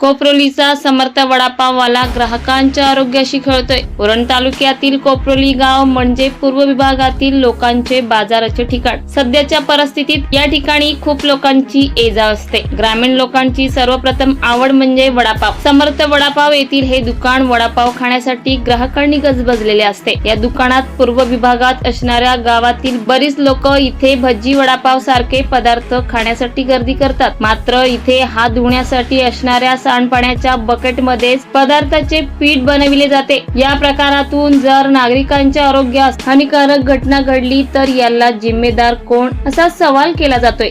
कोपरोलीचा समर्थ वडापाववाला ग्राहकांच्या आरोग्याशी खेळतोय. उरण तालुक्यातील कोपरोली गाव म्हणजे पूर्व विभागातील लोकांचे बाजाराचे ठिकाण. सध्याच्या परिस्थितीत या ठिकाणी खूप लोकांची एजा असते. ग्रामीण लोकांची सर्वप्रथम आवड म्हणजे वडापाव. समर्थ वडापाव येथील हे दुकान वडापाव खाण्यासाठी ग्राहकांनी गजबजलेले असते. या दुकानात पूर्व विभागात असणाऱ्या गावातील बरीच लोक इथे भजी वडापाव सारखे पदार्थ खाण्यासाठी गर्दी करतात. मात्र इथे हात धुण्यासाठी असणाऱ्या सांडपाण्याच्या बकेटमध्येच पदार्थाचे पीठ बनविले जाते. या प्रकारातून जर नागरिकांच्या आरोग्यास हानिकारक घटना घडली तर याला जिम्मेदार कोण असा सवाल केला जातोय.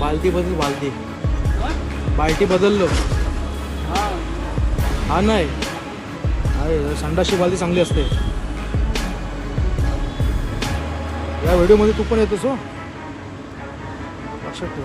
बाल्टी बदल बाल्टी बाल्टी बदललो. हा. नाही. अरे संडासची बाल्टी चांगली असते. या व्हिडिओमध्ये तू पण येतोस हो. लक्षात ठेव.